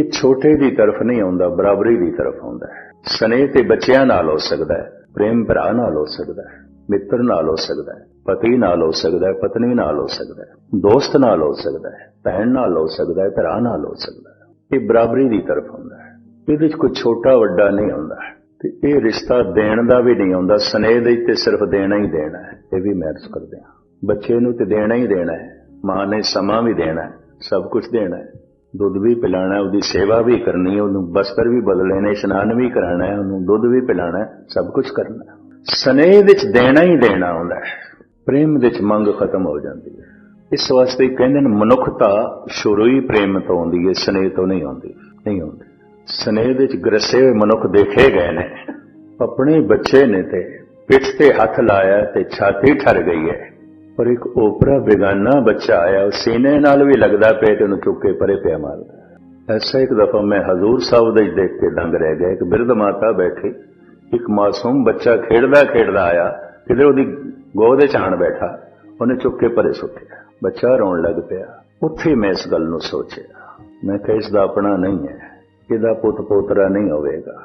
ਇਹ ਛੋਟੇ ਦੀ ਤਰਫ ਨਹੀਂ ਆਉਂਦਾ, ਬਰਾਬਰੀ ਦੀ ਤਰਫ ਆਉਂਦਾ ਹੈ। ਸਨੇਹ ਤੇ ਬੱਚਿਆਂ ਨਾਲ ਹੋ ਸਕਦਾ ਹੈ, ਪ੍ਰੇਮ ਭਰਾ ਨਾਲ ਹੋ ਸਕਦਾ ਹੈ, ਮਿੱਤਰ ਨਾਲ ਹੋ ਸਕਦਾ ਹੈ, ਪਤੀ ਨਾਲ ਹੋ ਸਕਦਾ ਹੈ, ਪਤਨੀ ਨਾਲ ਹੋ ਸਕਦਾ ਹੈ, ਦੋਸਤ ਨਾਲ ਹੋ ਸਕਦਾ ਹੈ, ਭੈਣ ਨਾਲ ਹੋ ਸਕਦਾ ਹੈ, ਭਰਾ ਨਾਲ ਹੋ ਸਕਦਾ ਹੈ। ਇਹ ਬਰਾਬਰੀ ਦੀ ਤਰਫ ਹੁੰਦਾ ਹੈ। ਇਹਦੇ ਵਿੱਚ ਕੋਈ ਛੋਟਾ ਵੱਡਾ ਨਹੀਂ ਹੁੰਦਾ ਤੇ ਇਹ ਰਿਸ਼ਤਾ ਦੇਣ ਦਾ ਵੀ ਨਹੀਂ ਹੁੰਦਾ ਸਨੇਹ ਦੇ ਤੇ ਸਿਰਫ ਦੇਣਾ ਹੀ ਦੇਣਾ ਹੈ, ਇਹ ਵੀ ਮਹਿਰਸ ਕਰਦੇ ਹਾਂ। ਬੱਚੇ ਨੂੰ ਤੇ ਦੇਣਾ ਹੀ ਦੇਣਾ ਹੈ, ਮਾਂ ਨੇ ਸਮਾਂ ਵੀ ਦੇਣਾ ਹੈ, ਸਭ ਕੁਝ ਦੇਣਾ ਹੈ। ਦੁੱਧ ਵੀ ਪਿਲਾਣਾ ਉਹਦੀ ਸੇਵਾ ਵੀ ਕਰਨੀ ਹੈ, ਉਹਨੂੰ ਬਸਤਰ ਵੀ ਬਦਲਣੇ ਨੇ, ਇਸ਼ਨਾਨ ਵੀ ਕਰਾਣਾ ਹੈ, ਉਹਨੂੰ ਦੁੱਧ ਵੀ ਪਿਲਾਣਾ ਸਭ ਕੁਝ ਕਰਨਾ ਹੈ। ਸਨੇਹ ਵਿੱਚ ਦੇਣਾ ਹੀ ਦੇਣਾ ਹੁੰਦਾ ਹੈ, ਪ੍ਰੇਮ ਵਿੱਚ ਮੰਗ ਖਤਮ ਹੋ ਜਾਂਦੀ ਹੈ। ਇਸ ਵਾਸਤੇ ਕਹਿੰਦੇ ਨੇ, ਮਨੁੱਖਤਾ ਸ਼ੁਰੂ ਹੀ ਪ੍ਰੇਮ ਤੋਂ ਆਉਂਦੀ ਹੈ, ਸਨੇਹ ਤੋਂ ਨਹੀਂ ਆਉਂਦੀ ਨਹੀਂ ਆਉਂਦੀ। ਸਨੇਹ ਵਿੱਚ ਗਰਸੇ ਹੋਏ ਮਨੁੱਖ ਦੇਖੇ ਗਏ ਨੇ, ਆਪਣੇ ਬੱਚੇ ਨੇ ਤੇ ਪਿੱਠ ਤੇ ਹੱਥ ਲਾਇਆ ਤੇ ਛਾਤੀ ਠਰ ਗਈ ਹੈ। ਪਰ ਇੱਕ ਓਪਰਾ ਬੇਗਾਨਾ ਬੱਚਾ ਆਇਆ, ਉਹ ਸੀਨੇ ਨਾਲ ਵੀ ਲੱਗਦਾ ਪਿਆ ਤੇ ਉਹਨੂੰ ਚੁੱਕ ਕੇ ਪਰੇ ਪਿਆ ਮਾਰਦਾ ਐਸਾ ਇੱਕ ਦਫਾ ਮੈਂ ਹਜ਼ੂਰ ਸਾਹਿਬ ਦੇ ਦੇਖ ਕੇ ਦੰਗ ਰਹਿ ਗਿਆ। ਇੱਕ ਬਿਰਧ ਮਾਤਾ ਬੈਠੀ, ਇੱਕ ਮਾਸੂਮ ਬੱਚਾ ਖੇਡਦਾ ਖੇਡਦਾ ਆਇਆ ਕਿਧਰ ਉਹਦੀ ਗੋਦ ਵਿੱਚ ਆਣ ਬੈਠਾ, ਉਹਨੇ ਚੁੱਕ ਕੇ ਪਰੇ ਸੁੱਟਿਆ। ਬੱਚਾ ਰੋਣ ਲੱਗ ਪਿਆ। ਉੱਥੇ ਮੈਂ ਇਸ ਗੱਲ ਨੂੰ ਸੋਚਿਆ। ਮੈਂ ਕਿਹਾ, ਇਸ ਦਾ ਆਪਣਾ ਨਹੀਂ ਹੈ, ਇਹਦਾ ਪੁੱਤ ਪੋਤਰਾ ਨਹੀਂ ਹੋਵੇਗਾ।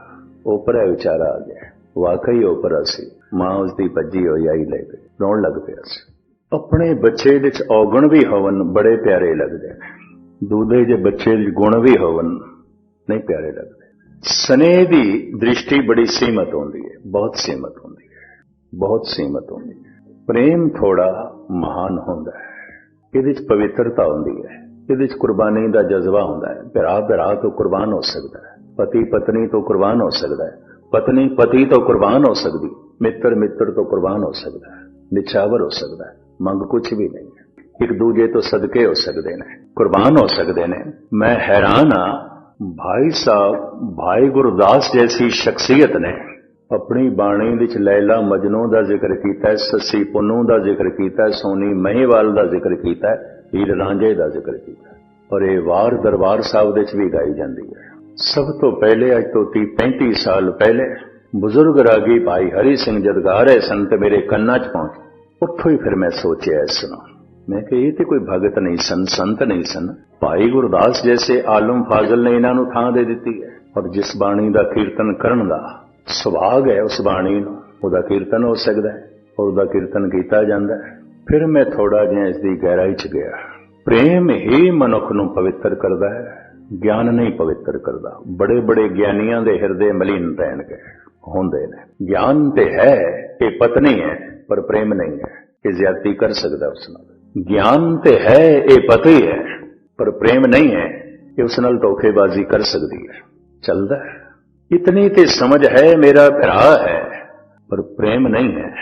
ਉਪਰਾ ਵਿਚਾਰਾ ਆ ਗਿਆ। ਵਾਕਈ ਉਪਰਾ ਸੀ। ਮਾਂ ਉਸ ਦੀ ਭੱਜੀ ਹੋਈ ਆਈ ਲੈ ਗਈ ਰੋਣ ਲੱਗ ਪਿਆ ਸੀ। ਆਪਣੇ ਬੱਚੇ ਦੇ ਵਿੱਚ ਔਗਣ ਵੀ ਹੋਵਨ, ਬੜੇ ਪਿਆਰੇ ਲੱਗਦੇ ਨੇ ਦੂਦੇ ਜੇ ਬੱਚੇ ਦੇ ਗੁਣ ਵੀ ਹੋਵਨ, ਨਹੀਂ ਪਿਆਰੇ ਲੱਗਦੇ। ਸਨੇਹ ਦੀ ਦ੍ਰਿਸ਼ਟੀ ਬੜੀ ਸੀਮਤ ਹੁੰਦੀ ਹੈ, ਬਹੁਤ ਸੀਮਤ ਹੁੰਦੀ ਹੈ, ਬਹੁਤ ਸੀਮਤ ਹੁੰਦੀ ਹੈ। ਪ੍ਰੇਮ ਥੋੜਾ ਮਹਾਨ ਹੁੰਦਾ ਹੈ। ਇਹਦੇ ਚ ਪਵਿੱਤਰਤਾ ਹੁੰਦੀ ਹੈ। ਇਹਦੇ ਚ ਕੁਰਬਾਨੀ ਦਾ ਜਜ਼ਬਾ ਹੁੰਦਾ ਹੈ। ਭਰਾ ਭਰਾ ਤੋਂ ਕੁਰਬਾਨ ਹੋ ਸਕਦਾ ਹੈ। ਪਤੀ, ਪਤਨੀ ਤੋਂ ਕੁਰਬਾਨ ਹੋ ਸਕਦਾ ਹੈ। ਪਤਨੀ, ਪਤੀ ਤੋਂ ਕੁਰਬਾਨ ਹੋ ਸਕਦੀ ਮਿੱਤਰ ਮਿੱਤਰ ਤੋਂ ਕੁਰਬਾਨ ਹੋ ਸਕਦਾ ਹੈ। ਨਿਛਾਵਰ ਹੋ ਸਕਦਾ ਹੈ। ਮੰਗ ਕੁਝ ਵੀ ਨਹੀਂ। ਹੈ ਇੱਕ ਦੂਜੇ ਤੋਂ ਸਦਕੇ ਹੋ ਸਕਦੇ ਨੇ, ਕੁਰਬਾਨ ਹੋ ਸਕਦੇ ਨੇ। ਮੈਂ ਹੈਰਾਨ ਆ ਭਾਈ ਸਾਹਿਬ, ਭਾਈ ਗੁਰਦਾਸ ਜੈਸੀ ਸ਼ਖਸੀਅਤ ਨੇ ਆਪਣੀ ਬਾਣੀ ਵਿੱਚ ਲੈਲਾ ਮਜਨੂ ਦਾ ਜ਼ਿਕਰ ਕੀਤਾ ਹੈ ਸੱਸੀ ਪੁੰਨੂ ਦਾ ਜ਼ਿਕਰ ਕੀਤਾ ਹੈ ਸੋਨੀ ਮਹੀਵਾਲ ਦਾ ਜ਼ਿਕਰ ਕੀਤਾ ਹੈ ਹੀਰ ਰਾਂਝੇ ਦਾ ਜ਼ਿਕਰ ਕੀਤਾ। ਹੈ ਔਰ ਇਹ ਵਾਰ ਦਰਬਾਰ ਸਾਹਿਬ ਦੇ ਵਿੱਚ ਵੀ ਗਾਈ ਜਾਂਦੀ ਹੈ। ਸਭ ਤੋਂ ਪਹਿਲੇ ਅੱਜ ਤੋਂ 30 35 ਸਾਲ ਪਹਿਲੇ ਬਜ਼ੁਰਗ ਰਾਗੀ ਭਾਈ ਹਰੀ ਸਿੰਘ ਜਦ ਗਾ ਰਹੇ ਸਨ ਤੇ ਮੇਰੇ ਕੰਨਾਂ 'ਚ ਪਹੁੰਚ। ਉੱਥੋਂ ਹੀ ਫਿਰ ਮੈਂ ਸੋਚਿਆ ਇਸ ਨੂੰ। ਮੈਂ ਕਿ ਇਹ ਤੇ ਕੋਈ ਭਗਤ ਨਹੀਂ ਸਨ, ਸੰਤ ਨਹੀਂ ਸਨ। ਭਾਈ ਗੁਰਦਾਸ ਜੈਸੇ ਆਲਮ ਫਾਜ਼ਲ ਨੇ ਇਹਨਾਂ ਨੂੰ ਥਾਂ ਦੇ ਦਿੱਤੀ ਹੈ। ਔਰ ਜਿਸ ਬਾਣੀ ਦਾ ਕੀਰਤਨ ਕਰਨ ਦਾ ਸੁਭਾਗ ਹੈ, ਉਸ ਬਾਣੀ ਨੂੰ, ਉਹਦਾ ਕੀਰਤਨ ਹੋ ਸਕਦਾ ਹੈ ਔਰ ਉਹਦਾ ਕੀਰਤਨ ਕੀਤਾ ਜਾਂਦਾ ਹੈ। ਫਿਰ ਮੈਂ ਥੋੜਾ ਜਿਹਾ ਇਸ ਦੀ ਗਹਿਰਾਈ 'ਚ ਗਿਆ। ਪ੍ਰੇਮ ਹੀ ਮਨੁੱਖ ਨੂੰ ਪਵਿੱਤਰ ਕਰਦਾ ਹੈ, ਗਿਆਨ ਨਹੀਂ ਪਵਿੱਤਰ ਕਰਦਾ। ਬੜੇ ਬੜੇ ਗਿਆਨੀਆਂ ਦੇ ਹਿਰਦੇ ਮਲੀਨ ਰਹਿਣਗੇ ਹੁੰਦੇ ਨੇ। ਗਿਆਨ ਤੇ ਹੈ, ਇਹ ਪਤਨੀ ਹੈ। ਪਰ ਪ੍ਰੇਮ ਨਹੀਂ ਹੈ ਇਹ ਜ਼ਿਆਦਤੀ ਕਰ ਸਕਦਾ ਉਸ ਨਾਲ। ਗਿਆਨ ਤੇ ਹੈ, ਇਹ ਪਤੀ ਹੈ ਪਰ ਪ੍ਰੇਮ ਨਹੀਂ ਹੈ ਇਹ ਉਸ ਨਾਲ ਧੋਖੇਬਾਜ਼ੀ ਕਰ ਸਕਦੀ ਹੈ। ਚੱਲਦਾ ਹੈ। ਇਤਨੀ ਤੇ ਸਮਝ ਹੈ, ਮੇਰਾ ਭਰਾ ਹੈ। ਪਰ ਪ੍ਰੇਮ ਨਹੀਂ ਹੈ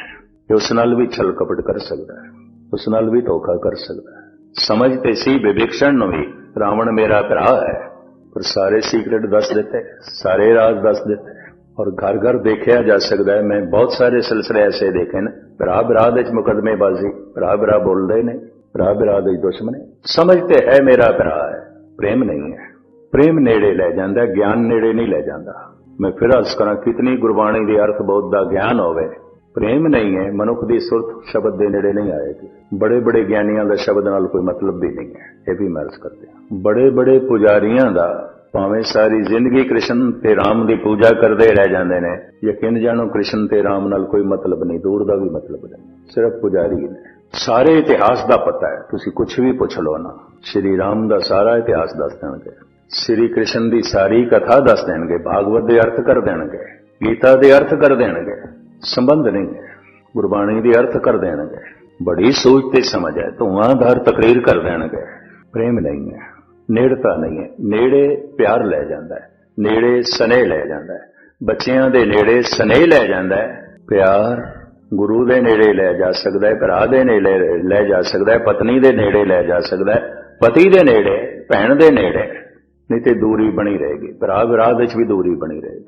ਇਹ ਉਸ ਨਾਲ ਵੀ ਛਲ ਕਪਟ ਕਰ ਸਕਦਾ ਹੈ। ਉਸ ਨਾਲ ਵੀ ਧੋਖਾ ਕਰ ਸਕਦਾ ਹੈ। ਸਮਝ ਤੇ ਸੀ ਵਿਵੇਕਸ਼ਣ ਨੂੰ ਵੀ, ਰਾਵਣ ਮੇਰਾ ਭਰਾ ਹੈ। ਪਰ ਸਾਰੇ ਸੀਕ੍ਰੇਟ ਦੱਸ ਦਿੱਤੇ, ਸਾਰੇ ਰਾਜ਼ ਦੱਸ ਦਿੱਤੇ। ਔਰ ਘਰ ਘਰ ਦੇਖਿਆ ਜਾ ਸਕਦਾ ਹੈ। ਮੈਂ ਬਹੁਤ ਸਾਰੇ ਸਿਲਸਿਲੇ ਐਸੇ ਦੇਖੇ ਨੇ। ਭਰਾ ਭਰਾ ਦੇ ਵਿੱਚ ਮੁਕਦਮੇਬਾਜ਼ੀ, ਭਰਾ ਭਰਾ ਬੋਲਦੇ ਨੇ, ਭਰਾ ਭਰਾ ਦੇ ਦੁਸ਼ਮਣ ਸਮਝ ਹੈ ਮੇਰਾ ਭਰਾ ਹੈ, ਪ੍ਰੇਮ ਨਹੀਂ ਹੈ। ਪ੍ਰੇਮ ਨੇੜੇ ਲੈ ਜਾਂਦਾ ਗਿਆਨ ਨੇੜੇ ਨਹੀਂ ਲੈ ਜਾਂਦਾ। ਮੈਂ ਫਿਰ ਅਰਜ਼ ਕਰਾਂ, ਕਿਤਨੀ ਗੁਰਬਾਣੀ ਦੇ ਅਰਥ ਬਹੁਤ ਦਾ ਗਿਆਨ ਹੋਵੇ। ਪ੍ਰੇਮ ਨਹੀਂ ਹੈ, ਮਨੁੱਖ ਦੀ ਸੁਰਤ ਸ਼ਬਦ ਦੇ ਨੇੜੇ ਨਹੀਂ ਆਏਗੀ। ਬੜੇ ਬੜੇ ਗਿਆਨੀਆਂ ਦਾ ਸ਼ਬਦ ਨਾਲ ਕੋਈ ਮਤਲਬ ਵੀ ਨਹੀਂ ਹੈ। ਇਹ ਵੀ ਮਰਜ਼ ਕਰਦੇ ਬੜੇ ਬੜੇ ਪੁਜਾਰੀਆਂ ਦਾ ਭਾਵੇਂ ਸਾਰੀ ਜ਼ਿੰਦਗੀ ਕ੍ਰਿਸ਼ਨ ਤੇ ਰਾਮ ਦੀ ਪੂਜਾ ਕਰਦੇ ਰਹਿ ਜਾਂਦੇ ਨੇ, ਯਕੀਨ ਜਾਣੋ ਕ੍ਰਿਸ਼ਨ ਤੇ ਰਾਮ ਨਾਲ ਕੋਈ ਮਤਲਬ ਨਹੀਂ, ਦੂਰ ਦਾ ਵੀ ਮਤਲਬ ਨਹੀਂ, ਸਿਰਫ ਪੁਜਾਰੀ ਨੇ। ਸਾਰੇ ਇਤਿਹਾਸ ਦਾ ਪਤਾ ਹੈ, ਤੁਸੀਂ ਕੁਝ ਵੀ ਪੁੱਛ ਲਓ ਨਾ, ਸ਼੍ਰੀ ਰਾਮ ਦਾ ਸਾਰਾ ਇਤਿਹਾਸ ਦੱਸ ਦੇਣਗੇ। ਸ਼੍ਰੀ ਕ੍ਰਿਸ਼ਨ ਦੀ ਸਾਰੀ ਕਥਾ ਦੱਸ ਦੇਣਗੇ, ਭਾਗਵਤ ਦੇ ਅਰਥ ਕਰ ਦੇਣਗੇ, ਗੀਤਾ ਦੇ ਅਰਥ ਕਰ ਦੇਣਗੇ, ਸੰਬੰਧ ਨਹੀਂ ਹੈ, ਗੁਰਬਾਣੀ ਦੇ ਅਰਥ ਕਰ ਦੇਣਗੇ। ਬੜੀ ਸੋਚ ਤੇ ਸਮਝ ਹੈ ਧੂਆਂਧਾਰ ਤਕਰੀਰ ਕਰ ਦੇਣਗੇ, ਪ੍ਰੇਮ ਨਹੀਂ ਹੈ। ਨੇੜਤਾ ਨਹੀਂ ਹੈ। ਨੇੜੇ ਪਿਆਰ ਲੈ ਜਾਂਦਾ ਹੈ। ਨੇੜੇ ਸਨੇਹ ਲੈ ਜਾਂਦਾ ਹੈ। ਬੱਚਿਆਂ ਦੇ ਨੇੜੇ ਸਨੇਹ ਲੈ ਜਾਂਦਾ ਹੈ। ਪਿਆਰ ਗੁਰੂ ਦੇ ਨੇੜੇ ਲੈ ਜਾ ਸਕਦਾ ਹੈ, ਭਰਾ ਦੇ ਨੇੜੇ ਲੈ ਜਾ ਸਕਦਾ ਹੈ, ਪਤਨੀ ਦੇ ਨੇੜੇ ਲੈ ਜਾ ਸਕਦਾ ਹੈ, ਪਤੀ ਦੇ ਨੇੜੇ, ਭੈਣ ਦੇ ਨੇੜੇ। ਨਹੀਂ ਤੇ ਦੂਰੀ ਬਣੀ ਰਹੇਗੀ। ਭਰਾ ਭਰਾ ਵਿੱਚ ਵੀ ਦੂਰੀ ਬਣੀ ਰਹੇਗੀ।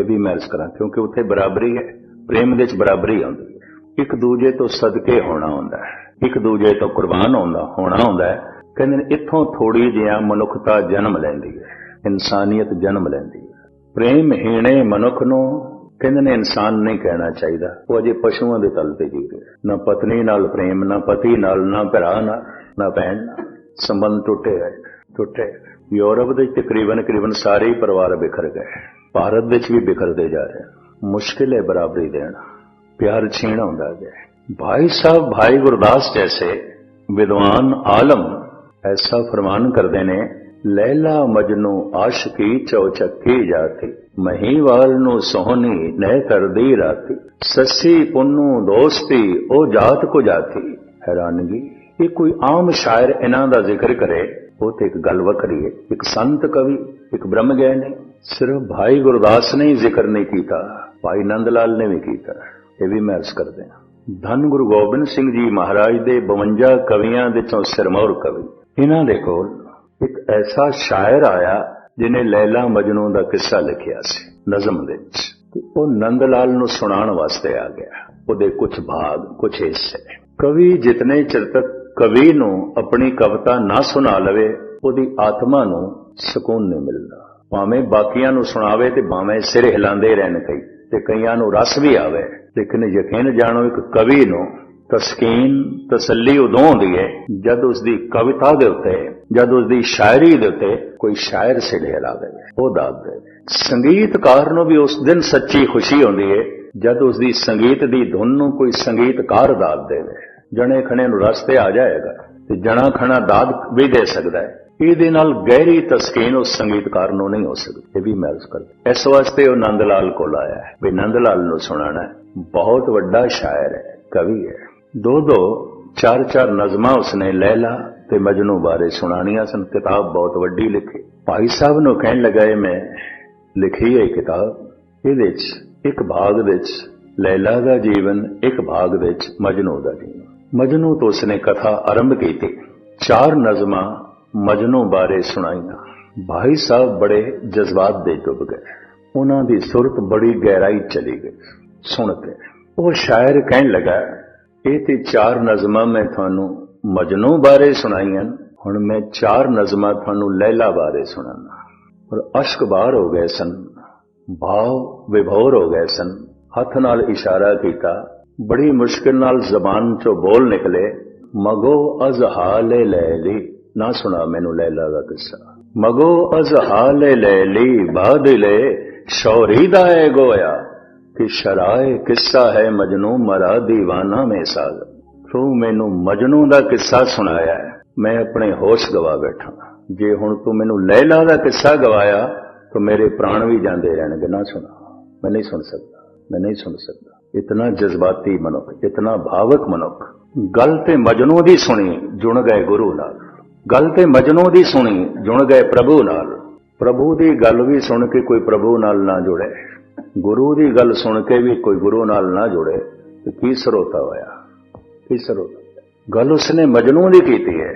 ਇਹ ਵੀ ਮੈਂ ਇਸ ਕਰਾਂ ਕਿਉਂਕਿ ਉੱਥੇ ਬਰਾਬਰੀ ਹੈ। ਪ੍ਰੇਮ ਦੇ ਵਿੱਚ ਬਰਾਬਰੀ ਆਉਂਦੀ ਹੈ। ਇੱਕ ਦੂਜੇ ਤੋਂ ਸਦਕੇ ਹੋਣਾ ਹੁੰਦਾ ਹੈ। ਇੱਕ ਦੂਜੇ ਤੋਂ ਕੁਰਬਾਨ ਹੁੰਦਾ, ਹੋਣਾ ਹੁੰਦਾ ਹੈ। ਕਹਿੰਦੇ ਨੇ, ਇੱਥੋਂ ਥੋੜੀ ਜਿਹਾ ਮਨੁੱਖਤਾ ਜਨਮ ਲੈਂਦੀ ਹੈ, ਇਨਸਾਨੀਅਤ ਜਨਮ ਲੈਂਦੀ ਹੈ। ਪ੍ਰੇਮ ਹੀਣੇ ਮਨੁੱਖ ਨੂੰ ਕਹਿੰਦੇ ਨੇ, ਇਨਸਾਨ ਨਹੀਂ ਕਹਿਣਾ ਚਾਹੀਦਾ। ਉਹ ਅਜੇ ਪਸ਼ੂਆਂ ਦੇ ਤਲ ਤੇ ਜੀ ਰਿਹਾ ਨਾ ਪਤਨੀ ਨਾਲ ਪ੍ਰੇਮ, ਨਾ ਪਤੀ ਨਾਲ, ਨਾ ਭਰਾ ਨਾਲ ਨਾ ਭੈਣ ਨਾਲ ਸੰਬੰਧ ਟੁੱਟੇ ਹੋਏ ਟੁੱਟੇ ਯੂਰਪ ਦੇ ਤਕਰੀਬਨ ਤਕਰੀਬਨ ਸਾਰੇ ਪਰਿਵਾਰ ਬਿਖਰ ਗਏ ਭਾਰਤ ਵਿੱਚ ਵੀ ਬਿਖਰਦੇ ਜਾ ਰਹੇ ਮੁਸ਼ਕਿਲ ਹੈ ਬਰਾਬਰੀ ਦੇਣਾ। ਪਿਆਰ ਛੀਣਾ ਹੁੰਦਾ ਗਿਆ ਭਾਈ ਸਾਹਿਬ, ਭਾਈ ਗੁਰਦਾਸ ਜੈਸੇ ਵਿਦਵਾਨ ਆਲਮ ਐਸਾ ਫਰਮਾਨ ਕਰਦੇ ਨੇ, ਲੈਲਾ ਮਜਨੂ ਆਸ਼ਕੀ ਚੌਚੱਕੀ ਜਾਤੀ, ਮਹੀਵਾਲ ਨੂੰ ਸੋਹਣੀ ਨਹਿ ਕਰਦੀ ਰਾਤੀ, ਸੱਸੀ ਪੁੰਨੂ ਦੋਸਤੀ ਉਹ ਜਾਤ ਕੋ ਜਾਤੀ। ਹੈਰਾਨਗੀ, ਇਹ ਕੋਈ ਆਮ ਸ਼ਾਇਰ ਇਹਨਾਂ ਦਾ ਜ਼ਿਕਰ ਕਰੇ? ਉਹ ਤੇ ਇੱਕ ਗੱਲ ਵੱਖਰੀ ਹੈ, ਇੱਕ ਸੰਤ ਕਵੀ, ਇੱਕ ਬ੍ਰਹਮ ਗਿਆਨੀ ਸਿਰਫ ਭਾਈ ਗੁਰਦਾਸ ਨੇ ਹੀ ਜ਼ਿਕਰ ਨਹੀਂ ਕੀਤਾ, ਭਾਈ ਨੰਦ ਲਾਲ ਨੇ ਵੀ ਕੀਤਾ। ਇਹ ਵੀ ਮੈਂ ਅਰਜ਼ ਕਰਦੇ ਹਾਂ। ਧੰਨ ਗੁਰੂ ਗੋਬਿੰਦ ਸਿੰਘ ਜੀ ਮਹਾਰਾਜ ਦੇ 52 ਕਵੀਆਂ ਦੇ ਚੋਂ ਸਿਰਮੌਰ ਕਵੀ। ਇਹਨਾਂ ਦੇ ਕੋਲ ਇੱਕ ਐਸਾ ਸ਼ਾਇਰ ਆਇਆ ਜਿਨੇ ਲੈਲਾ ਮਜਨੂ ਦਾ ਕਿੱਸਾ ਲਿਖਿਆ ਸੀ, ਨਜ਼ਮ ਦੇ ਵਿੱਚ। ਉਹ ਨੰਦ ਲਾਲ ਨੂੰ ਸੁਣਾਉਣ ਵਾਸਤੇ ਆ ਗਿਆ। ਉਹਦੇ ਕੁਝ ਭਾਗ ਕੁਝ ਹਿੱਸੇ। ਕਵੀ ਜਿਤਨੇ ਚਿਰ ਤੱਕ ਕਵੀ ਨੂੰ ਆਪਣੀ ਕਵਿਤਾ ਨਾ ਸੁਣਾ ਲਵੇ, ਉਹਦੀ ਆਤਮਾ ਨੂੰ ਸਕੂਨ ਨਹੀਂ ਮਿਲਦਾ। ਭਾਵੇਂ ਬਾਕੀਆਂ ਨੂੰ ਸੁਣਾਵੇ ਤੇ ਭਾਵੇਂ ਸਿਰ ਹਿਲਾਉਂਦੇ ਰਹਿਣ ਕਈ, ਤੇ ਕਈਆਂ ਨੂੰ ਰਸ ਵੀ ਆਵੇ, ਲੇਕਿਨ ਯਕੀਨ ਜਾਣੋ ਇੱਕ ਕਵੀ ਨੂੰ ਤਸਕੀਨ ਤਸੱਲੀ ਉਦੋਂ ਹੁੰਦੀ ਹੈ ਜਦ ਉਸ ਦੀ ਕਵਿਤਾ ਦੇ ਉੱਤੇ, ਜਦ ਉਸ ਦੀ ਸ਼ਾਇਰੀ ਦੇ ਉੱਤੇ ਕੋਈ ਸ਼ਾਇਰ ਸਿੜੇ ਹਿਲਾ ਦੇਵੇ ਉਹ ਦਾਦ ਦੇਵੇ ਸੰਗੀਤਕਾਰ ਨੂੰ ਵੀ ਉਸ ਦਿਨ ਸੱਚੀ ਖੁਸ਼ੀ ਹੁੰਦੀ ਹੈ ਜਦ ਉਸ ਦੀ ਸੰਗੀਤ ਦੀ ਧੁਨ ਨੂੰ ਕੋਈ ਸੰਗੀਤਕਾਰ ਦਾਦ ਦੇਵੇ ਜਣੇ ਖਣੇ ਨੂੰ ਰਸਤੇ ਆ ਜਾਏਗਾ ਤੇ ਜਣਾ ਖਣਾ ਦਾਦ ਵੀ ਦੇ ਸਕਦਾ ਹੈ। ਇਹਦੇ ਨਾਲ ਗਹਿਰੀ ਤਸਕੀਨ ਉਸ ਸੰਗੀਤਕਾਰ ਨੂੰ ਨਹੀਂ ਹੋ ਸਕਦੀ। ਇਹ ਵੀ ਮੈਂ ਉਸ ਕਰ ਇਸ ਵਾਸਤੇ ਉਹ ਨੰਦ ਲਾਲ ਕੋਲ ਆਇਆ ਵੀ ਨੰਦ ਲਾਲ ਨੂੰ ਸੁਣਾਣਾ ਬਹੁਤ ਵੱਡਾ ਸ਼ਾਇਰ ਹੈ, ਕਵੀ ਹੈ। ਦੋ ਦੋ, ਚਾਰ ਚਾਰ ਨਜ਼ਮਾਂ ਉਸਨੇ ਲੈਲਾ ਤੇ ਮਜਨੂ ਬਾਰੇ ਸੁਣਾਣੀਆਂ ਸਨ। ਕਿਤਾਬ ਬਹੁਤ ਵੱਡੀ ਲਿਖੀ। ਭਾਈ ਸਾਹਿਬ ਨੂੰ ਕਹਿਣ ਲੱਗਾ, ਇਹ ਮੈਂ ਲਿਖੀ ਹੈ ਕਿਤਾਬ, ਇਹਦੇ ਵਿੱਚ ਇੱਕ ਭਾਗ ਵਿੱਚ ਲੈਲਾ ਦਾ ਜੀਵਨ, ਇੱਕ ਭਾਗ ਵਿੱਚ ਮਜਨੂ ਦਾ ਜੀਵਨ। ਮਜਨੂ ਤੋਂ ਉਸਨੇ ਕਥਾ ਆਰੰਭ ਕੀਤੀ। ਚਾਰ ਨਜ਼ਮਾਂ ਮਜਨੂ ਬਾਰੇ ਸੁਣਾਈਆਂ। ਭਾਈ ਸਾਹਿਬ ਬੜੇ ਜਜ਼ਬਾਤ ਦੇ ਡੁੱਬ ਗਏ। ਉਹਨਾਂ ਦੀ ਸੁਰਤ ਬੜੀ ਗਹਿਰਾਈ ਚਲੀ ਗਈ। ਸੁਣ ਕੇ ਉਹ ਸ਼ਾਇਰ ਕਹਿਣ ਲੱਗਾ ਇਹ ਤੇ ਚਾਰ ਨਜ਼ਮਾਂ ਮੈਂ ਤੁਹਾਨੂੰ ਮਜਨੂ ਬਾਰੇ ਸੁਣਾਈਆਂ ਹੁਣ ਮੈਂ ਚਾਰ ਨਜ਼ਮਾਂ ਤੁਹਾਨੂੰ ਲੈਲਾ ਬਾਰੇ ਸੁਣਾਉਣਾ ਪਰ ਅਸ਼ਕ ਬਾਹਰ ਹੋ ਗਏ ਸਨ, ਭਾਵ ਵਿਭੋਰ ਹੋ ਗਏ ਸਨ। ਹੱਥ ਨਾਲ ਇਸ਼ਾਰਾ ਕੀਤਾ, ਬੜੀ ਮੁਸ਼ਕਿਲ ਨਾਲ ਜ਼ਬਾਨ ਚੋਂ ਬੋਲ ਨਿਕਲੇ, ਮਗੋ ਅਜ਼ਹਾਲੇ ਲੈਲੀ। ਨਾ ਸੁਣਾ ਮੈਨੂੰ ਲੈਲਾ ਦਾ ਕਿੱਸਾ। ਮਗੋ ਅਜ਼ਹਾਲੇ ਲੈਲੀ, ਬਾਦਲੇ, ਸ਼ੌਰੀ ਦਾ ਹੈ ਗੋਇਆ। ਕਿ ਸ਼ਰਾਏ ਕਿੱਸਾ ਹੈ ਮਜਨੂ, ਮਰਾ دیਵਾਨਾ ਮੇ ਸਾਗ। ਤੂੰ ਮੈਨੂੰ ਮਜਨੂ ਦਾ ਕਿੱਸਾ ਸੁਣਾਇਆ ਹੈ। ਮੈਂ ਆਪਣੇ ਹੋਸ਼ ਗਵਾ ਬੈਠਾ ਜੇ ਹੁਣ ਤੂੰ ਮੈਨੂੰ ਲੈਲਾ ਦਾ ਕਿੱਸਾ ਗਵਾਇਆ, ਤਾਂ ਮੇਰੇ ਪ੍ਰਾਣ ਵੀ ਜਾਂਦੇ ਰਹਿਣਗੇ। ਨਾ ਸੁਣਾ। ਮੈਂ ਨਹੀਂ ਸੁਣ ਸਕਦਾ। ਮੈਂ ਨਹੀਂ ਸੁਣ ਸਕਦਾ। ਇਤਨਾ ਜਜ਼ਬਾਤੀ ਮਨੁੱਖ, ਇਤਨਾ ਭਾਵਕ ਮਨੁੱਖ। ਗੱਲ ਤੇ ਮਜਨੂ ਦੀ ਸੁਣੀ, ਜੁਣ ਗਏ ਗੁਰੂ ਨਾਲ। ਗੱਲ ਤੇ ਮਜਨੂ ਦੀ ਸੁਣੀ, ਜੁਣ ਗਏ ਪ੍ਰਭੂ ਨਾਲ। ਪ੍ਰਭੂ ਦੀ ਗੱਲ ਵੀ ਸੁਣ ਕੇ ਕੋਈ ਪ੍ਰਭੂ ਨਾਲ ਨਾ ਜੁੜੇ। ਗੁਰੂ ਦੀ ਗੱਲ ਸੁਣ ਕੇ ਵੀ ਕੋਈ ਗੁਰੂ ਨਾਲ ਨਾ ਜੁੜੇ, ਤੇ ਕੀ ਸਰੋਤਾ ਹੋਇਆ? ਕੀ ਸਰੋਤਾ? ਗੱਲ ਉਸਨੇ ਮਜਨੂ ਦੀ ਕੀਤੀ ਹੈ।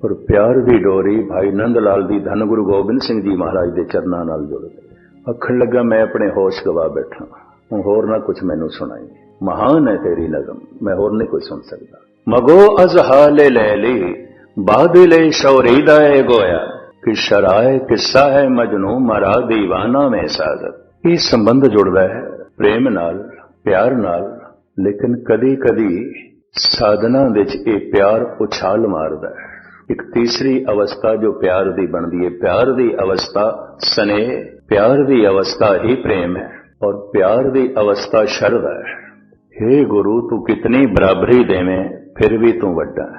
ਪਰ ਪਿਆਰ ਦੀ ਡੋਰੀ ਭਾਈ ਨੰਦ ਲਾਲ ਦੀ ਧੰਨ ਗੁਰੂ ਗੋਬਿੰਦ ਸਿੰਘ ਜੀ ਮਹਾਰਾਜ ਦੇ ਚਰਨਾਂ ਨਾਲ ਜੁੜ। ਗਈ ਅੱਖਣ ਲੱਗਾ, ਮੈਂ ਆਪਣੇ ਹੋਸ਼ ਗਵਾ ਬੈਠਾ ਹੁਣ ਹੋਰ ਨਾ ਕੁਝ ਮੈਨੂੰ ਸੁਣਾਈ। ਮਹਾਨ ਹੈ ਤੇਰੀ ਨਜ਼ਮ ਮੈਂ ਹੋਰ ਨਹੀਂ ਕੋਈ ਸੁਣ ਸਕਦਾ। ਮਗੋ ਅਜ਼ਹਾਲੇ ਲੈ ਲਈ ਬਾਦਲੇ ਸ਼ੌਰੀਦਾ ਏ ਗੋਇਆ। ਕਿ ਸ਼ਰਾਏ ਕਿੱਸਾ ਹੈ ਮਜਨੂ, ਮਰਾ دیਵਾਨਾ ਮੈਂ ਸਾਗਤ। ਇਹ ਸੰਬੰਧ ਜੁੜਦਾ ਹੈ? ਪ੍ਰੇਮ ਨਾਲ, ਪਿਆਰ ਨਾਲ, ਲੇਕਿਨ ਕਦੀ ਕਦੀ ਸਾਧਨਾ ਵਿੱਚ ਇਹ ਪਿਆਰ ਉਛਾਲ ਮਾਰਦਾ ਹੈ। ਇੱਕ ਤੀਸਰੀ ਅਵਸਥਾ ਜੋ ਪਿਆਰ ਦੀ ਬਣਦੀ ਹੈ, ਪਿਆਰ ਦੀ ਅਵਸਥਾ ਸਨੇ ਪਿਆਰ ਦੀ ਅਵਸਥਾ ਹੀ ਪ੍ਰੇਮ ਹੈ, ਔਰ ਪਿਆਰ ਦੀ ਅਵਸਥਾ ਸ਼ਰਧਾ ਹੈ। हे ਗੁਰੂ, ਤੂੰ ਕਿਤਨੀ ਬਰਾਬਰੀ ਦੇਵੇਂ, ਫਿਰ ਵੀ ਤੂੰ ਵੱਡਾ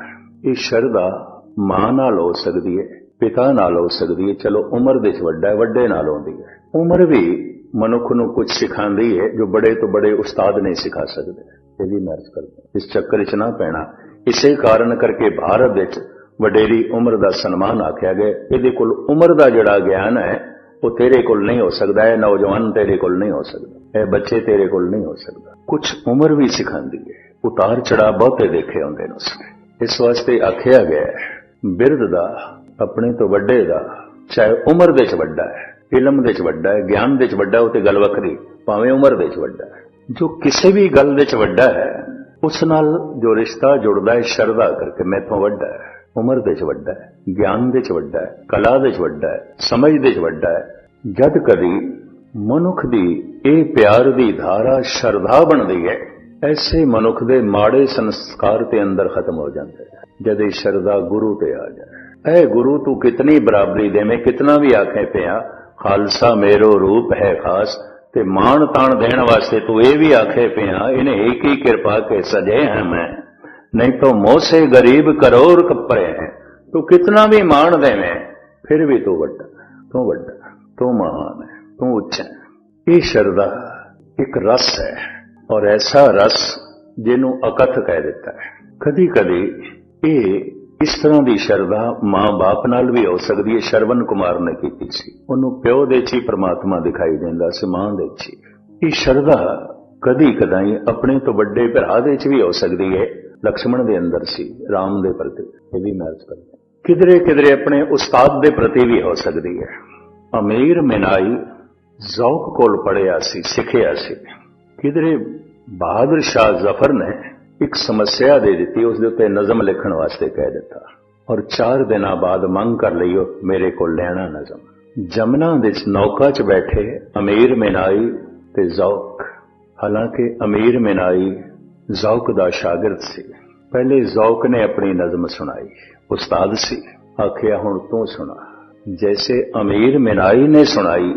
ਇਹ ਸ਼ਰਧਾ ਮਾਂ ਨਾਲ ਹੋ ਸਕਦੀ ਹੈ, ਪਿਤਾ ਨਾਲ ਹੋ ਸਕਦੀ ਹੈ। ਚਲੋ, ਉਮਰ ਦੇ ਵਿੱਚ ਵੱਡਾ ਹੈ, ਵੱਡੇ ਨਾਲ ਹੁੰਦੀ ਹੈ। ਉਮਰ ਵੀ ਮਨੁੱਖ ਨੂੰ ਕੁਝ ਸਿਖਾਉਂਦੀ ਹੈ ਜੋ ਬੜੇ ਤੋਂ ਬੜੇ ਉਸਤਾਦ ਨਹੀਂ ਸਿਖਾ ਸਕਦੇ। ਇਹ ਵੀ ਮੈਂ ਅਰਜ਼ ਕਰਦਾ ਇਸ ਚੱਕਰ 'ਚ ਨਾ ਪੈਣਾ ਇਸੇ ਕਾਰਨ ਕਰਕੇ ਭਾਰਤ ਵਿੱਚ ਵਡੇਰੀ ਉਮਰ ਦਾ ਸਨਮਾਨ ਆਖਿਆ ਗਿਆ। ਇਹਦੇ ਕੋਲ ਉਮਰ ਦਾ ਜਿਹੜਾ ਗਿਆਨ ਹੈ, ਉਹ ਤੇਰੇ ਕੋਲ ਨਹੀਂ ਹੋ ਸਕਦਾ ਹੈ ਨੌਜਵਾਨ ਤੇਰੇ ਕੋਲ ਨਹੀਂ ਹੋ ਸਕਦਾ, ਇਹ ਬੱਚੇ ਤੇਰੇ ਕੋਲ ਨਹੀਂ ਹੋ ਸਕਦਾ। ਕੁਝ ਉਮਰ ਵੀ ਸਿਖਾਉਂਦੀ ਹੈ ਉਤਾਰ ਚੜਾ ਬਹੁਤੇ ਦੇਖੇ ਹੁੰਦੇ ਨੇ ਉਸਨੇ ਇਸ ਵਾਸਤੇ ਆਖਿਆ ਗਿਆ ਬਿਰਧ ਦਾ, ਆਪਣੇ ਤੋਂ ਵੱਡੇ ਦਾ, ਚਾਹੇ ਉਮਰ ਦੇ ਚ ਵੱਡਾ ਹੈ ਇਲਮ ਦੇ ਚ ਵੱਡਾ ਹੈ, ਗਿਆਨ ਦੇ ਚ ਵੱਡਾ ਉਹ ਤੇ ਗੱਲ ਵੱਖਰੀ ਭਾਵੇਂ ਉਮਰ ਦੇ ਚ ਵੱਡਾ ਹੈ। ਜੋ ਕਿਸੇ ਵੀ ਗੱਲ ਦੇ ਚ ਵੱਡਾ ਹੈ, ਉਸ ਨਾਲ ਜੋ ਰਿਸ਼ਤਾ ਜੁੜਦਾ ਹੈ, ਸ਼ਰਧਾ ਕਰਕੇ ਮੈਥੋਂ ਵੱਡਾ ਹੈ। ਉਮਰ ਦੇ ਚ ਵੱਡਾ ਹੈ, ਗਿਆਨ ਦੇ ਚ ਵੱਡਾ ਹੈ, ਕਲਾ ਦੇ ਚ ਵੱਡਾ ਹੈ, ਸਮਝ ਦੇ ਚ ਵੱਡਾ ਹੈ। ਜਦ ਕਦੀ ਮਨੁੱਖ ਦੀ ਇਹ ਪਿਆਰ ਦੀ ਧਾਰਾ ਸ਼ਰਧਾ ਬਣਦੀ ਹੈ, ਐਸੇ ਮਨੁੱਖ ਦੇ ਮਾੜੇ ਸੰਸਕਾਰ ਤੇ ਅੰਦਰ ਖਤਮ ਹੋ ਜਾਂਦੇ ਹੈ ਜਦ ਇਹ ਸ਼ਰਧਾ ਗੁਰੂ ਤੇ ਆ ਜਾਏ, ਐ ਗੁਰੂ ਤੂੰ ਕਿਤਨੀ ਬਰਾਬਰੀ ਦੇਵੇਂ, ਕਿਤਨਾ ਵੀ ਆਖੇ ਪਿਆ ਖਾਲਸਾ ਮੇਰੋ ਰੂਪ ਹੈ ਖਾਸ, ਤੇ ਮਾਣ ਤਾਣ ਦੇਣ ਵਾਸਤੇ ਤੂੰ ਇਹ ਵੀ ਆਖੇ ਪਿਆ, ਇਹਨੇ ਇੱਕ ਹੀ ਕਿਰਪਾ ਕੇ ਸਜੇ ਹੈ ਮੈਂ। ਨਹੀਂ ਤਾਂ ਮੋਸੇ ਗਰੀਬ ਕਰੋੜ ਕੱਪੜੇ ਹੈ। ਤੂੰ ਕਿਤਨਾ ਵੀ ਮਾਣ ਦੇਵੇਂ, ਫਿਰ ਵੀ ਤੂੰ ਵੱਡਾ ਤੂੰ ਵੱਡਾ, ਤੂੰ ਮਹਾਨ ਹੈ, ਤੂੰ ਉੱਚਾ ਇਹ ਸ਼ਰਦਾ ਇੱਕ ਰਸ ਹੈ, ਔਰ ਐਸਾ ਰਸ ਜਿਹਨੂੰ ਅਕਥ ਕਹਿ ਦਿੱਤਾ ਹੈ। ਕਦੀ ਕਦੀ ਇਹ ਇਸ ਤਰ੍ਹਾਂ ਦੀ ਸ਼ਰਧਾ ਮਾਂ-ਬਾਪ ਨਾਲ ਵੀ ਹੋ ਸਕਦੀ ਹੈ ਸ਼ਰਵਨ ਕੁਮਾਰ ਨੇ ਕੀਤੀ ਸੀ। ਉਹਨੂੰ ਪਿਓ ਦੇ ਚ ਹੀ ਪ੍ਰਮਾਤਮਾ ਦਿਖਾਈ ਦਿੰਦਾ ਸੀ, ਮਾਂ ਦੇ ਚ। ਹੀ। ਇਹ ਸ਼ਰਧਾ ਕਦੀ ਕਦਾਈ ਆਪਣੇ ਤੋਂ ਵੱਡੇ ਭਰਾ ਦੇ ਚ ਵੀ ਹੋ ਸਕਦੀ ਹੈ, ਲਕਸ਼ਮਣ ਦੇ ਅੰਦਰ ਸੀ, ਰਾਮ ਦੇ ਪ੍ਰਤੀ, ਇਹ ਵੀ ਮੈਂ ਕਰਦਾ। ਕਿਧਰੇ ਕਿਧਰੇ ਆਪਣੇ ਉਸਤਾਦ ਦੇ ਪ੍ਰਤੀ ਵੀ ਹੋ ਸਕਦੀ ਹੈ। ਅਮੀਰ ਮਿਨਾਈ ਜ਼ੌਕ ਕੋਲ ਪੜਿਆ ਸੀ, ਸਿੱਖਿਆ ਸੀ। ਕਿਧਰੇ ਬਹਾਦਰ ਸ਼ਾਹ ਜ਼ਫਰ ਨੇ ਇੱਕ ਸਮੱਸਿਆ ਦੇ ਦਿੱਤੀ, ਉਸ ਦੇ ਉੱਤੇ ਨਜ਼ਮ ਲਿਖਣ ਵਾਸਤੇ ਕਹਿ ਦਿੱਤਾ। ਔਰ 4 ਦਿਨਾਂ ਬਾਅਦ ਮੰਗ ਕਰ ਲਈ ਮੇਰੇ ਕੋਲ ਲੈਣਾ ਨਜ਼ਮ। ਜਮਨਾ ਦੇ ਨੌਕਾ 'ਚ ਬੈਠੇ ਅਮੀਰ ਮਿਨਾਈ ਤੇ ਜ਼ੌਕ। ਹਾਲਾਂਕਿ ਅਮੀਰ ਮਿਨਾਈ ਜ਼ੌਕ ਦਾ ਸ਼ਾਗਿਰਦ ਸੀ। ਪਹਿਲੇ ਜ਼ੌਕ ਨੇ ਆਪਣੀ ਨਜ਼ਮ ਸੁਣਾਈ। ਉਸਤਾਦ ਸੀ। ਆਖਿਆ, ਹੁਣ ਤੂੰ ਸੁਣਾ। ਜੈਸੇ ਅਮੀਰ ਮਿਨਾਈ ਨੇ ਸੁਣਾਈ,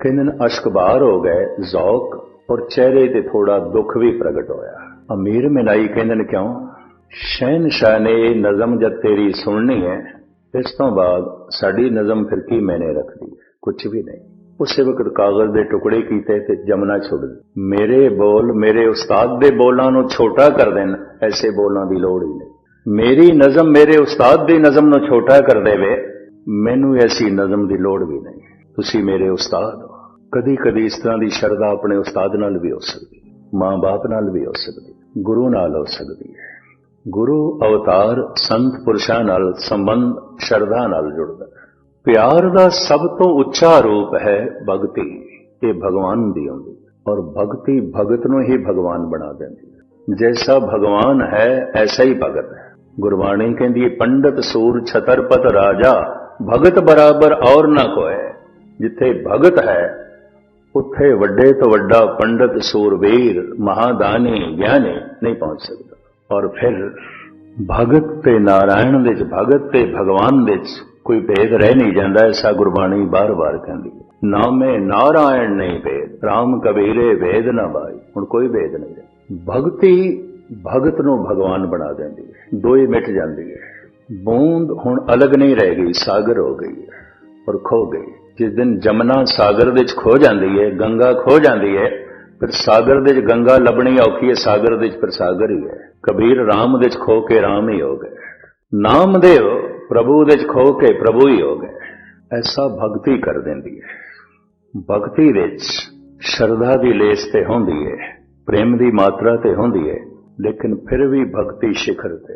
ਕਿੰਨ ਅਸ਼ਕ ਬਾਹਰ ਹੋ ਗਏ ਜ਼ੌਕ ਔਰ ਚਿਹਰੇ ਤੇ ਥੋੜਾ ਦੁੱਖ ਵੀ ਪ੍ਰਗਟ ਹੋਇਆ। ਅਮੀਰ ਮਿਨਾਈ ਕਹਿੰਦੇ ਨੇ ਕਿਉਂ? ਸ਼ਹਿਨशाह ਨੇ ਇਹ ਨਜ਼ਮ ਜਦ ਤੇਰੀ ਸੁਣਨੀ ਹੈ, ਇਸ ਤੋਂ ਬਾਅਦ ਸਾਡੀ ਨਜ਼ਮ ਫਿਰ ਕੀ ਮੈਨੇ ਰੱਖਦੀ? ਕੁਝ ਵੀ ਨਹੀਂ। ਉਸੇ ਵਕਤ ਕਾਗਜ਼ ਦੇ ਟੁਕੜੇ ਕੀਤੇ ਤੇ ਜਮਨਾ ਛੁੱਟ ਗਈ ਮੇਰੇ ਬੋਲ ਮੇਰੇ ਉਸਤਾਦ ਦੇ ਬੋਲਾਂ ਨੂੰ ਛੋਟਾ ਕਰ ਦੇਣ, ਐਸੇ ਬੋਲਾਂ ਦੀ ਲੋੜ ਹੀ ਨਹੀਂ। ਮੇਰੀ ਨਜ਼ਮ ਮੇਰੇ ਉਸਤਾਦ ਦੀ ਨਜ਼ਮ ਨੂੰ ਛੋਟਾ ਕਰ ਦੇਵੇ, ਮੈਨੂੰ ਐਸੀ ਨਜ਼ਮ ਦੀ ਲੋੜ ਵੀ ਨਹੀਂ। ਤੁਸੀਂ ਮੇਰੇ ਉਸਤਾਦ ਹੋ। ਕਦੀ ਕਦੀ ਇਸ ਤਰ੍ਹਾਂ ਦੀ ਸ਼ਰਧਾ ਆਪਣੇ ਉਸਤਾਦ ਨਾਲ ਵੀ ਹੋ ਸਕਦੀ, ਮਾਂ-ਬਾਪ ਨਾਲ ਵੀ ਹੋ ਸਕਦੀ। ਗੁਰੂ ਨਾਲ ਹੋ ਸਕਦੀ ਹੈ। ਗੁਰੂ ਅਵਤਾਰ ਸੰਤ ਪੁਰਸ਼ਾਂ ਨਾਲ ਸੰਬੰਧ, ਸ਼ਰਧਾ ਨਾਲ ਜੁੜਦਾ ਹੈ। ਪਿਆਰ ਦਾ ਸਭ ਤੋਂ ਉੱਚਾ ਰੂਪ ਹੈ ਭਗਤੀ, ਇਹ ਭਗਵਾਨ ਦੀ ਹੁੰਦੀ ਔਰ ਭਗਤੀ ਭਗਤ ਨੂੰ ਹੀ ਭਗਵਾਨ ਬਣਾ ਦਿੰਦੀ ਹੈ। ਜੈਸਾ ਭਗਵਾਨ ਹੈ, ਐਸਾ ਹੀ ਭਗਤ ਹੈ। ਗੁਰਬਾਣੀ ਕਹਿੰਦੀ ਹੈ, ਪੰਡਤ ਸੂਰ ਛਤਰਪਤ ਰਾਜਾ, ਭਗਤ ਬਰਾਬਰ ਔਰ ਨਾ ਕੋਏ ਜਿੱਥੇ ਭਗਤ ਹੈ ਉੱਥੇ ਵੱਡੇ ਤੋਂ ਵੱਡਾ ਪੰਡਤ ਸੂਰਵੀਰ ਮਹਾਦਾਨੀ, ਗਿਆਨੀ ਨਹੀਂ ਪਹੁੰਚ ਸਕਦਾ। ਔਰ ਫਿਰ ਭਗਤ ਤੇ ਨਾਰਾਇਣ ਵਿੱਚ, ਭਗਤ ਤੇ ਭਗਵਾਨ ਵਿੱਚ ਕੋਈ ਭੇਦ ਰਹਿ ਨਹੀਂ ਜਾਂਦਾ, ਐਸਾ ਗੁਰਬਾਣੀ ਬਾਰ-ਬਾਰ ਕਹਿੰਦੀ ਹੈ। ਨਾਮੇ ਨਾਰਾਇਣ ਨਹੀਂ ਭੇਦ RAM ਕਬੀਰੇ ਵੇਦ ਨਾ ਬਾਈ ਹੁਣ ਕੋਈ ਭੇਦ ਨਹੀਂ ਰਿਹਾ ਭਗਤੀ ਭਗਤ ਨੂੰ ਭਗਵਾਨ ਬਣਾ ਦਿੰਦੀ ਹੈ। ਦੋਏ ਮਿਟ ਜਾਂਦੀ ਹੈ। ਬੂੰਦ ਹੁਣ ਅਲੱਗ ਨਹੀਂ ਰਹਿ ਗਈ, ਸਾਗਰ ਹੋ ਗਈ ਹੈ ਔਰ ਖੋ ਗਈ ਜਿਸ ਦਿਨ ਜਮਨਾ ਸਾਗਰ ਵਿੱਚ ਖੋ ਜਾਂਦੀ ਹੈ, ਗੰਗਾ ਖੋ ਜਾਂਦੀ ਹੈ, ਫਿਰ ਸਾਗਰ ਦੇ ਵਿੱਚ ਗੰਗਾ ਲੱਭਣੀ ਔਖੀ ਹੈ, ਸਾਗਰ ਦੇ ਵਿੱਚ ਫਿਰ ਸਾਗਰ ਹੀ ਹੈ। ਕਬੀਰ ਰਾਮ ਦੇ ਵਿੱਚ ਖੋ ਕੇ ਰਾਮ ਹੀ ਹੋ ਗਏ। ਨਾਮਦੇਵ ਪ੍ਰਭੂ ਦੇ ਵਿੱਚ ਖੋ ਕੇ ਪ੍ਰਭੂ ਹੀ ਹੋ ਗਏ। ਐਸਾ ਭਗਤੀ ਕਰ ਦਿੰਦੀ ਹੈ। ਭਗਤੀ ਵਿੱਚ ਸ਼ਰਧਾ ਦੀ ਲੇਸ ਤੇ ਹੁੰਦੀ ਹੈ, ਪ੍ਰੇਮ ਦੀ ਮਾਤਰਾ ਤੇ ਹੁੰਦੀ ਹੈ, ਲੇਕਿਨ ਫਿਰ ਵੀ ਭਗਤੀ ਸਿਖਰ ਤੇ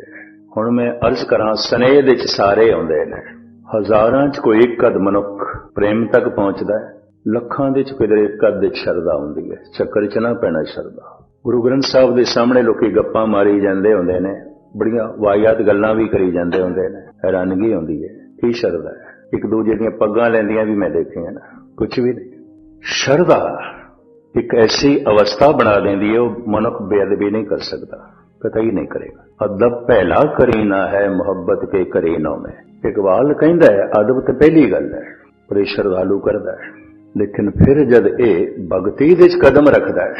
ਹੁਣ ਮੈਂ ਅਰਜ਼ ਕਰਾਂ, ਸਨੇਹ ਦੇ ਵਿੱਚ ਸਾਰੇ ਆਉਂਦੇ ਨੇ। ਹਜ਼ਾਰਾਂ 'ਚ ਕੋਈ ਇੱਕ ਅਦ ਮਨੁੱਖ ਪ੍ਰੇਮ ਤੱਕ ਪਹੁੰਚਦਾ ਹੈ? ਲੱਖਾਂ ਦੇ 'ਚ ਕਿਧਰੇ ਇੱਕ ਅਦ ਵਿੱਚ ਸ਼ਰਧਾ ਹੁੰਦੀ ਹੈ? ਚੱਕਰ 'ਚ ਨਾ ਪੈਣਾ ਸ਼ਰਧਾ। ਗੁਰੂ ਗ੍ਰੰਥ ਸਾਹਿਬ ਦੇ ਸਾਹਮਣੇ ਲੋਕੀ ਗੱਪਾਂ ਮਾਰੀ ਜਾਂਦੇ ਹੁੰਦੇ ਨੇ। ਬੜੀਆਂ ਵਾਹਿਯਾਤ ਗੱਲਾਂ ਵੀ ਕਰੀ ਜਾਂਦੇ ਹੁੰਦੇ ਨੇ। ਹੈਰਾਨਗੀ ਹੁੰਦੀ ਹੈ। ਕੀ ਸ਼ਰਧਾ ਹੈ? ਇੱਕ ਦੂਜੇ ਦੀਆਂ ਪੱਗਾਂ ਲੈਂਦੀਆਂ ਵੀ ਮੈਂ ਦੇਖੀਆਂ ਨਾ। ਕੁਝ ਵੀ ਨਹੀਂ। ਸ਼ਰਧਾ ਇੱਕ ਐਸੀ ਅਵਸਥਾ ਬਣਾ ਦਿੰਦੀ ਹੈ, ਉਹ ਮਨੁੱਖ ਬੇਅਦਬੀ ਨਹੀਂ ਕਰ ਸਕਦਾ। ਕਤਈ ਨਹੀਂ ਕਰੇਗਾ। ਅਦਬ ਪਹਿਲਾ ਕਰੀਨਾ ਹੈ ਮੁਹੱਬਤ ਕੇ ਕਰੀਨੋਂ ਮੈਂ। ਇਕਬਾਲ ਕਹਿੰਦਾ ਹੈ, ਅਦਬ ਤੇ ਪਹਿਲੀ ਗੱਲ ਹੈ, ਬੜੇ ਸ਼ਰਧਾਲੂ ਕਰਦਾ ਹੈ। ਲੇਕਿਨ ਫਿਰ ਜਦ ਇਹ ਭਗਤੀ ਦੇ ਵਿੱਚ ਕਦਮ ਰੱਖਦਾ ਹੈ,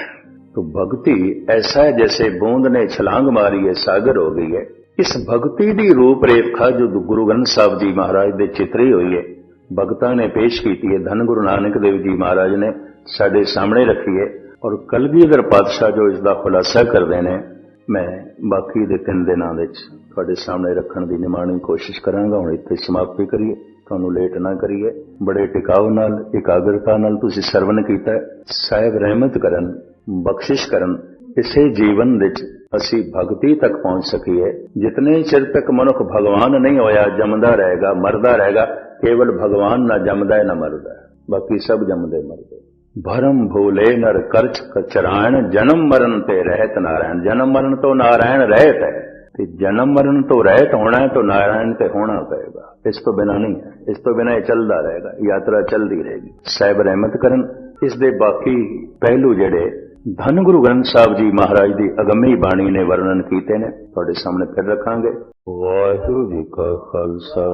ਤਾਂ ਭਗਤੀ ਐਸਾ ਹੈ ਜਿਵੇਂ ਬੂੰਦ ਨੇ ਛਲਾਂਗ ਮਾਰੀ ਹੈ, ਸਾਗਰ ਹੋ ਗਈ ਹੈ। ਇਸ ਭਗਤੀ ਦੀ ਰੂਪ ਰੇਖਾ ਜੋ ਗੁਰੂ ਗ੍ਰੰਥ ਸਾਹਿਬ ਜੀ ਮਹਾਰਾਜ ਦੇ ਚਿੱਤਰੀ ਹੋਈ ਹੈ, ਭਗਤਾਂ ਨੇ ਪੇਸ਼ ਕੀਤੀ ਹੈ, ਧੰਨ ਗੁਰੂ ਨਾਨਕ ਦੇਵ ਜੀ ਮਹਾਰਾਜ ਨੇ ਸਾਡੇ ਸਾਹਮਣੇ ਰੱਖੀ ਹੈ ਔਰ ਕਲਗੀਧਰ ਪਾਤਸ਼ਾਹ ਜੋ ਇਸ ਦਾ ਖੁਲਾਸਾ ਕਰਦੇ ਨੇ ਮੈਂ ਬਾਕੀ ਦੇ ਤਿੰਨ ਦਿਨਾਂ ਵਿੱਚ ਤੁਹਾਡੇ ਸਾਹਮਣੇ ਰੱਖਣ ਦੀ ਨਿਮਾਣੀ ਕੋਸ਼ਿਸ਼ ਕਰਾਂਗਾ। ਹੁਣ ਇੱਥੇ ਸਮਾਪਤੀ ਕਰੀਏ। ਤੁਹਾਨੂੰ ਲੇਟ ਨਾ ਕਰੀਏ। ਬੜੇ ਟਿਕਾਉ ਨਾਲ, ਇਕਾਗਰਤਾ ਨਾਲ ਤੁਸੀਂ ਸਰਵਨ ਕੀਤਾ। ਸਾਹਿਬ ਰਹਿਮਤ ਕਰਨ, ਬਖਸ਼ਿਸ਼ ਕਰਨ। ਇਸੇ ਜੀਵਨ ਵਿੱਚ ਅਸੀਂ ਭਗਤੀ ਤੱਕ ਪਹੁੰਚ ਸਕੀਏ। ਜਿਤਨੇ ਚਿਰ ਤੱਕ ਮਨੁੱਖ ਭਗਵਾਨ ਨਹੀਂ ਹੋਇਆ, ਜੰਮਦਾ ਰਹੇਗਾ, ਮਰਦਾ ਰਹੇਗਾ, ਕੇਵਲ ਭਗਵਾਨ ਨਾ ਜੰਮਦਾ ਹੈ ਨਾ ਮਰਦਾ। ਬਾਕੀ ਸਭ ਜੰਮਦੇ ਮਰਦੇ। ਭਰਮ ਭੂਲੇ ਨਰ ਕਰਚ ਕਚਰਾਇਣ, ਜਨਮ ਮਰਨ ਤੇ ਰਹਿਤ ਨਾਰਾਇਣ। ਜਨਮ ਮਰਨ ਤੋਂ ਨਾਰਾਇਣ ਰਹਿਤ ਹੈ। ਤੇ ਜਨਮ ਮਰਨ ਤੋਂ ਰਹਿਤ ਹੋਣਾ ਹੈ, ਤਾਂ ਨਾਰਾਇਣ ਤੇ ਹੋਣਾ ਪਏਗਾ। ਇਸ ਤੋਂ ਬਿਨਾ ਨਹੀਂ ਹੈ। ਇਸ ਤੋਂ ਬਿਨਾ ਇਹ ਚੱਲਦਾ ਰਹੇਗਾ। ਯਾਤਰਾ ਚੱਲਦੀ ਰਹੇਗੀ। ਸਾਹਿਬ ਰਹਿਮਤ ਕਰਨ। ਇਸ ਦੇ ਬਾਕੀ ਪਹਿਲੂ ਜਿਹੜੇ ਧੰਨ ਗੁਰੂ ਗ੍ਰੰਥ ਸਾਹਿਬ ਜੀ ਮਹਾਰਾਜ ਦੀ ਅਗੰਮੀ ਬਾਣੀ ਨੇ ਵਰਣਨ ਕੀਤੇ ਨੇ, ਤੁਹਾਡੇ ਸਾਹਮਣੇ ਫਿਰ ਰੱਖਾਂਗੇ। ਵਾਹਿਗੁਰੂ ਜੀ ਕਾ ਖਾਲਸਾ।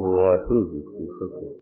ਵਾਹਿਗੁਰੂ ਜੀ ਕੀ ਫਤਿਹ।